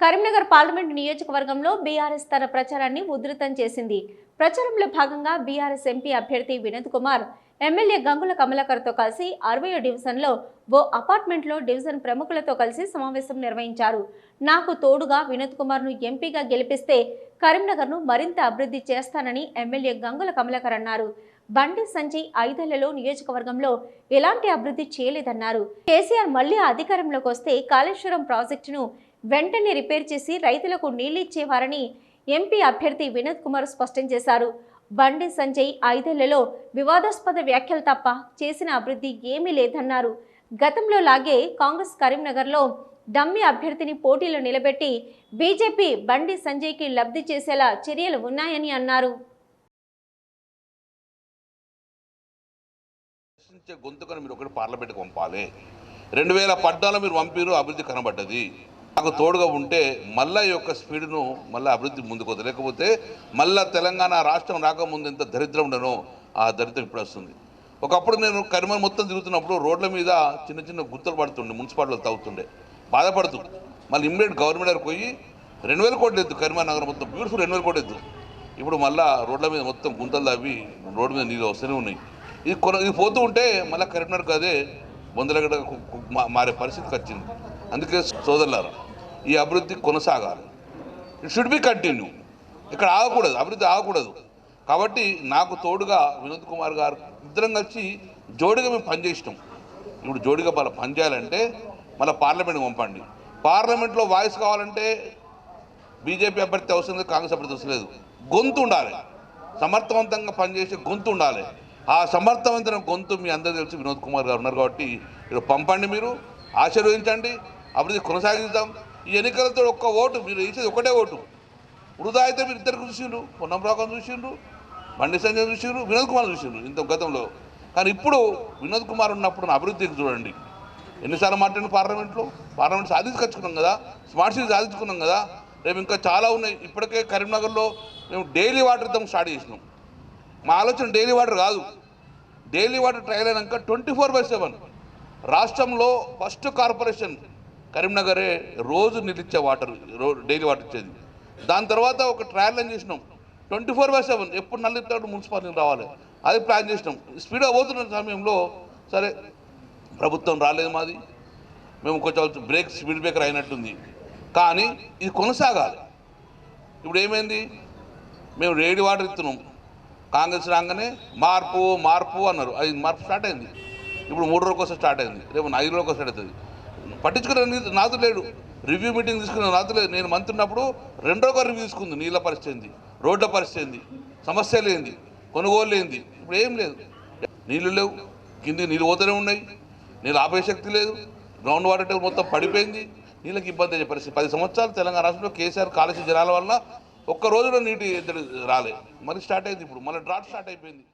Karimnagar parliament నియోజకవర్గంలో BRS తన ప్రచారాన్ని ఉధృతం చేసింది. ప్రచారంలో భాగంగా బీఆర్ఎస్ ఎంపీ అభ్యర్థి వినోద్ కుమార్ ఎమ్మెల్యే గంగుల కమలాకర్తో కలిసి అరవై డివిజన్లో ఓ అపార్ట్మెంట్లో డివిజన్ ప్రముఖులతో కలిసి సమావేశం నిర్వహించారు. నాకు తోడుగా వినోద్ కుమార్ను ఎంపీగా గెలిపిస్తే కరీంనగర్ను మరింత అభివృద్ధి చేస్తానని ఎమ్మెల్యే గంగుల కమలాకర్ అన్నారు. బండి సంజయ్ ఐదేళ్ళలో నియోజకవర్గంలో ఎలాంటి అభివృద్ధి చేయలేదన్నారు. కేసీఆర్ మళ్ళీ అధికారంలోకి వస్తే కాళేశ్వరం ప్రాజెక్టును వెంటనే రిపేర్ చేసి రైతులకు నీళ్ళిచ్చేవారని ఎంపీ అభ్యర్థి వినోద్ కుమార్ స్పష్టం చేశారు. బండి సంజయ్ ఐదేళ్ళలో వివాదాస్పద వ్యాఖ్యలు తప్ప చేసిన అభివృద్ధి ఏమీ లేదన్నారు. గతంలో లాగే కాంగ్రెస్ కరీంనగర్లో డమ్మి అభ్యర్థిని పోటీలో నిలబెట్టి బీజేపీ బండి సంజయ్కి లబ్ధి చేసేలా చర్యలు ఉన్నాయని అన్నారు. గొంతుకను మీరు ఒకటి పార్లమెంట్కి పంపాలి. రెండు వేల పద్నాలుగు మీరు పంపిరు అభివృద్ధి కనబడ్డది. నాకు తోడుగా ఉంటే మళ్ళా ఈ యొక్క స్పీడ్ను మళ్ళీ అభివృద్ధి ముందుకు లేకపోతే మళ్ళా తెలంగాణ రాష్ట్రం రాకముందు ఎంత దరిద్రం ఉండనో ఆ దరిద్రం ఇప్పుడు వస్తుంది. ఒకప్పుడు నేను కరిమల్ మొత్తం తిరుగుతున్నప్పుడు రోడ్ల మీద చిన్న చిన్న గుర్తులు పడుతుండే మున్సిపాలిటీలు తవ్వుతుండే. బాధపడుతూ మళ్ళీ ఇమ్మీడియట్ గవర్నమెంట్ దగ్గర పోయి రెండు వేల కోట్లు ఎద్దు కరిమల్ నగరం మొత్తం బ్యూటిఫుల్ రెండు వేల కోట్లు ఎద్దు ఇప్పుడు మళ్ళా రోడ్ల మీద మొత్తం గుంతలు తవ్వి రోడ్డు మీద నీళ్ళు వస్తూనే ఉన్నాయి. ఇది కొన ఇది పోతూ ఉంటే మళ్ళీ కరీంనగర్ అదే బొందలగడ మారే పరిస్థితికి వచ్చింది. అందుకే సోదరులారా ఈ అభివృద్ధి కొనసాగాలి. ఇట్ షుడ్ బి కంటిన్యూ ఇక్కడ ఆగకూడదు అభివృద్ధి ఆగకూడదు. కాబట్టి నాకు తోడుగా వినోద్ కుమార్ గారు ఇద్దరం కలిసి జోడిగా మేము పనిచేసినాం. ఇప్పుడు జోడిగా మళ్ళీ పనిచేయాలంటే మళ్ళీ పార్లమెంట్కి పంపండి. పార్లమెంట్లో వాయిస్ కావాలంటే బీజేపీ అభ్యర్థి అవసరం లేదు కాంగ్రెస్ అభ్యర్థి అవసరం లేదు. గొంతు ఉండాలి. సమర్థవంతంగా పనిచేసే గొంతు ఉండాలి. ఆ సమర్థవంతమైన గొంతు మీ అందరూ తెలిసి వినోద్ కుమార్ గారు ఉన్నారు కాబట్టి ఇప్పుడు పంపండి మీరు ఆశీర్వదించండి. అభివృద్ధి కొనసాగిద్దాం. ఈ ఎన్నికలతో ఒక్క ఓటు మీరు వేసేది ఒకటే ఓటు. వృధా అయితే మీరు ఇద్దరికి చూసిండ్రు పొన్నంరావు చూసిండ్రు బండి సంజయ్ చూసిండ్రు వినోద్ కుమార్ చూసిండ్రు ఇంత గతంలో. కానీ ఇప్పుడు వినోద్ కుమార్ ఉన్నప్పుడు అభివృద్ధికి చూడండి. ఎన్నిసార్లు మాట్లాడిన పార్లమెంట్లో? పార్లమెంట్ సాధించుకొచ్చుకున్నాం కదా? స్మార్ట్ సిటీ సాధించుకున్నాం కదా? రేపు ఇంకా చాలా ఉన్నాయి. ఇప్పటికే కరీంనగర్లో మేము డైలీ వాటర్ ఇద్దాం స్టార్ట్ చేసినాం. మా ఆలోచన డైలీ వాటర్ కాదు. డైలీ వాటర్ ట్రయల్ అయినాక ట్వంటీ ఫోర్ బై సెవెన్. రాష్ట్రంలో ఫస్ట్ కార్పొరేషన్ కరీంనగరే రోజు నిలిచే వాటర్ డైలీ వాటర్ ఇచ్చేది. దాని తర్వాత ఒక ట్రయల్ అని చేసినాం? ట్వంటీ ఫోర్ బై సెవెన్ ఎప్పుడు నల్లిస్తాడు మున్సిపాలిటీ రావాలి. అది ప్లాన్ చేసినాం. స్పీడ్గా పోతున్న సమయంలో సరే ప్రభుత్వం రాలేదు మాది. మేము కొంచెం బ్రేక్ స్పీడ్ బ్రేకర్ అయినట్టుంది. కానీ ఇది కొనసాగాలి. ఇప్పుడు ఏమైంది? మేము రేడి వాటర్ ఇస్తున్నాం. కాంగ్రెస్ రాగానే మార్పు మార్పు అన్నారు. అది మార్పు స్టార్ట్ అయింది. ఇప్పుడు మూడు రోజుల కోసం స్టార్ట్ అయింది. రేపు ఐదు రోజుల కోసం స్టార్ట్ అవుతుంది. పట్టించుకునే నాదు లేడు. రివ్యూ మీటింగ్ తీసుకున్న నాదు లేదు. నేను మంత్రి ఉన్నప్పుడు రెండో ఒక రివ్యూ తీసుకుంది. నీళ్ళ పరిస్థితి ఏంది? రోడ్ల పరిస్థితి ఏంది? సమస్య లేనిది. కొనుగోలు లేనిది. ఇప్పుడు ఏం లేదు. నీళ్ళు లేవు. కింది నీళ్ళు పోతూనే ఉన్నాయి. నీళ్ళు ఆపే శక్తి లేదు. గ్రౌండ్ వాటర్ టేబుల్ మొత్తం పడిపోయింది. నీళ్ళకి ఇబ్బంది అయ్యే పరిస్థితి. పది సంవత్సరాలు తెలంగాణ రాష్ట్రంలో కేసీఆర్ కాలుష్య జనాల వల్ల ఒక్క రోజులో నీటి ఎద్దడి రాలే. మళ్ళీ స్టార్ట్ అయింది ఇప్పుడు. మళ్ళీ డ్రాట్ స్టార్ట్ అయిపోయింది.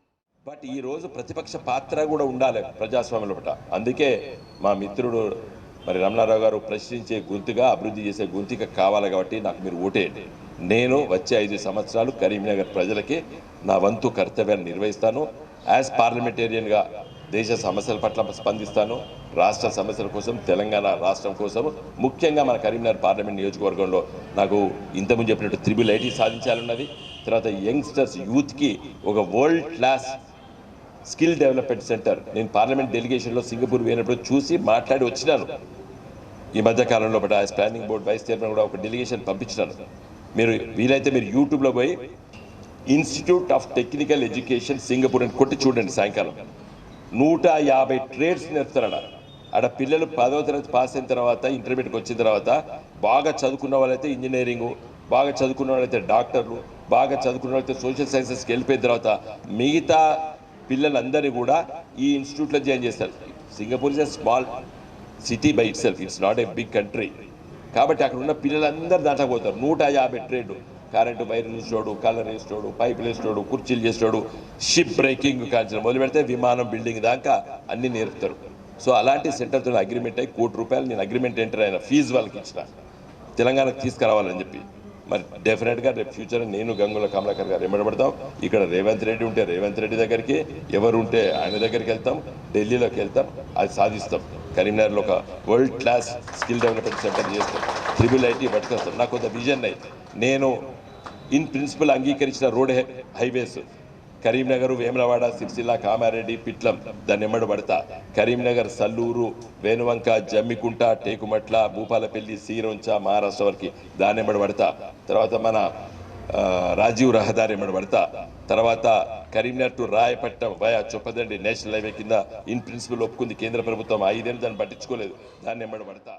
బట్ ఈ రోజు ప్రతిపక్ష పాత్ర కూడా ఉండాలి ప్రజాస్వామ్యం అందుకే మా మిత్రుడు మరి రమణారావు గారు ప్రశ్నించే గొంతుగా అభివృద్ధి చేసే గొంతుక కావాలి కాబట్టి నాకు మీరు ఓటేయండి. నేను వచ్చే ఐదు సంవత్సరాలు కరీంనగర్ ప్రజలకి నా వంతు కర్తవ్యాన్ని నిర్వహిస్తాను. యాజ్ పార్లమెంటేరియన్గా దేశ సమస్యల పట్ల స్పందిస్తాను. రాష్ట్ర సమస్యల కోసం తెలంగాణ రాష్ట్రం కోసం. ముఖ్యంగా మన కరీంనగర్ పార్లమెంట్ నియోజకవర్గంలో నాకు ఇంతకుముందు చెప్పినట్టు త్రిబుల్ ఐటీ సాధించాలన్నది. తర్వాత యంగ్స్టర్స్ యూత్కి ఒక world class skill development centre నేను పార్లమెంట్ డెలిగేషన్లో సింగపూర్ పోయినప్పుడు చూసి మాట్లాడి వచ్చినాను. ఈ మధ్య కాలంలో but as planning board vice chairman కూడా ఒక డెలిగేషన్ పంపించినారు. మీరు వీలైతే మీరు యూట్యూబ్లో పోయి institute of technical education Singapore అని కొట్టి చూడండి సాయంకాలం. నూట యాభై ట్రేడ్స్ నేర్పుతారడ ఆడ పిల్లలు పదవ తరగతి పాస్ అయిన తర్వాత ఇంటర్మీడియట్కి వచ్చిన తర్వాత బాగా చదువుకున్న వాళ్ళైతే ఇంజనీరింగ్ బాగా చదువుకున్న వాళ్ళైతే డాక్టర్లు బాగా చదువుకున్న వాళ్ళైతే సోషల్ సైన్సెస్కి వెళ్ళిపోయిన తర్వాత మిగతా పిల్లలందరినీ కూడా ఈ ఇన్స్టిట్యూట్లో జాయిన్ చేస్తారు. Singapore is a small city by itself it's not a big country కాబట్టి అక్కడ ఉన్న పిల్లలందరూ దాంట్లో పోతారు నూట యాభై ట్రేడ్ కరెంటు వైర్ వేసేటోడు కలర్ వేసేటోడు పైపులు వేసేటోడు కుర్చీలు చేసేటోడు షిప్ బ్రేకింగ్ కాల్చిన మొదలు పెడితే విమానం బిల్డింగ్ దాకా అన్నీ నేర్పుతారు. సో అలాంటి సెంటర్తో అగ్రిమెంట్ అయ్యి కోటి రూపాయలు నేను అగ్రిమెంట్ ఎంటర్ అయిన ఫీజు వాళ్ళకి ఇచ్చిన. తెలంగాణకు తీసుకురావాలని చెప్పి. మరి డెఫినెట్గా రేపు ఫ్యూచర్ నేను గంగుల కమలాకర్ గారు ఎంబడబడతాం ఇక్కడ రేవంత్ రెడ్డి ఉంటే రేవంత్ రెడ్డి దగ్గరికి ఎవరు ఉంటే ఆయన దగ్గరికి వెళ్తాం ఢిల్లీలోకి వెళ్తాం అది సాధిస్తాం. కరీంనగర్లో ఒక world class skill development centre చేస్తాం త్రిబుల్ ఐటీ పట్టుకొస్తాను నాకు కొంత విజన్ అయి నేను ఇన్ ప్రిన్సిపల్ అంగీకరించిన road high- highways Karimnagar Vemulawada Sircilla Kamareddy Pitlam దాన్ని ఎమ్మడి పడతా. కరీంనగర్ సల్లూరు వేనువంక జమ్మికుంట టేకుమట్ల భూపాలపల్లి సీరొంచ మహారాష్ట్ర వరకు దాన్ని ఎమ్మడి పడతా. తర్వాత మన రాజీవ్ రహదారి ఎమ్మడి పడతా. తర్వాత Karimnagar to Rayapatnam via Choppadandi national highway కింద ఇన్ ప్రిన్సిపల్ ఒప్పుకుంది కేంద్ర ప్రభుత్వం. ఐదేళ్ళు దాన్ని పట్టించుకోలేదు. దాన్ని ఎమ్మడి పడతా.